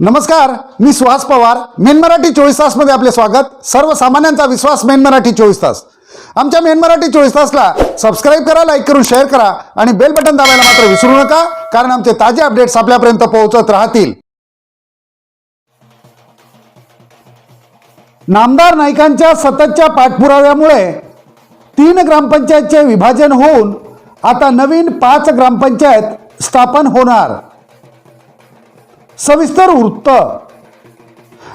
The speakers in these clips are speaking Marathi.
नमस्कार मी सुहास पवार. मेन मराठी चोवीस तासमध्ये आपले स्वागत. सर्वसामान्यांचा विश्वास मेन मराठी चोवीस तास. आमच्या मेन मराठी चोवीस तासला सबस्क्राईब करा लाईक करून शेअर करा आणि बेल बटन दाबायला मात्र विसरू नका कारण आमचे ताजे अपडेट्स आपल्यापर्यंत पोहोचत राहतील. नामदार नाईकांच्या सततच्या पाठपुराव्यामुळे तीन ग्रामपंचायतचे विभाजन होऊन आता नवीन पाच ग्रामपंचायत स्थापन होणार. सविस्तर वृत्त.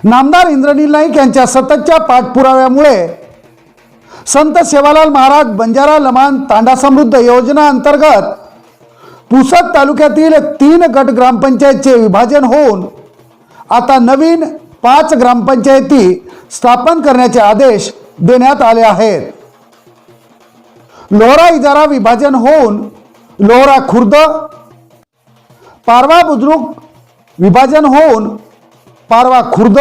नामदार इंद्रनील नाईक यांच्या सततच्या पाठपुराव्यामुळे संत सेवालाल महाराज बंजारा लमान तांडा समृद्ध योजना अंतर्गत पुसद तालुक्यातील तीन गट ग्रामपंचायतचे विभाजन होऊन आता नवीन पाच ग्रामपंचायती स्थापन करण्याचे आदेश देण्यात आले आहेत. लोहरा इजारा विभाजन होऊन लोहरा खुर्द पारवा बुद्रुक विभाजन होऊन पारवा खुर्द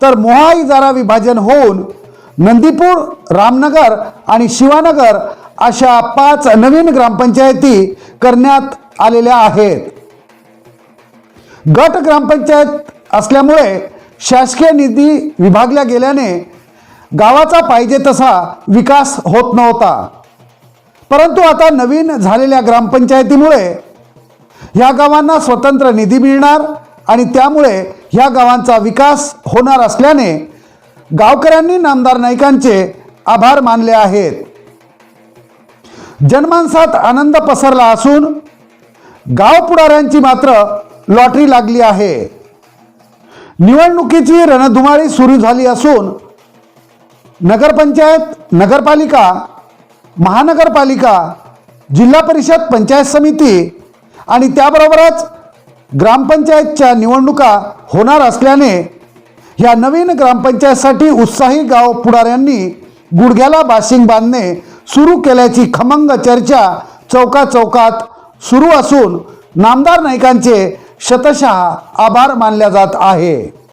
तर मोहाईजारा विभाजन होऊन नंदीपूर रामनगर आणि शिवानगर अशा पाच नवीन ग्रामपंचायती करण्यात आलेल्या आहेत. गट ग्रामपंचायत असल्यामुळे शासकीय निधी विभागल्या गेल्याने गावाचा पाहिजे तसा विकास होत नव्हता. परंतु आता नवीन झालेल्या ग्रामपंचायतीमुळे ह्या गावांना स्वतंत्र निधी मिळणार आणि त्यामुळे ह्या गावांचा विकास होणार असल्याने गावकऱ्यांनी नामदार नाईकांचे आभार मानले आहेत. जनमानसात आनंद पसरला असून गाव पुढाऱ्यांची मात्र लॉटरी लागली आहे. निवडणुकीची रणधुमाळी सुरू झाली असून नगरपंचायत नगरपालिका महानगरपालिका जिल्हा परिषद पंचायत समिती आणि त्याबरोबरच ग्रामपंचायतच्या निवडणुका होणार असल्याने या नवीन ग्रामपंचायतसाठी उत्साही गाव पुढाऱ्यांनी गुडघ्याला बाशिंग बांधणे सुरू केल्याची खमंग चर्चा चौका चौकात सुरू असून नामदार नाईकांचे शतशः आभार मानल्या जात आहे.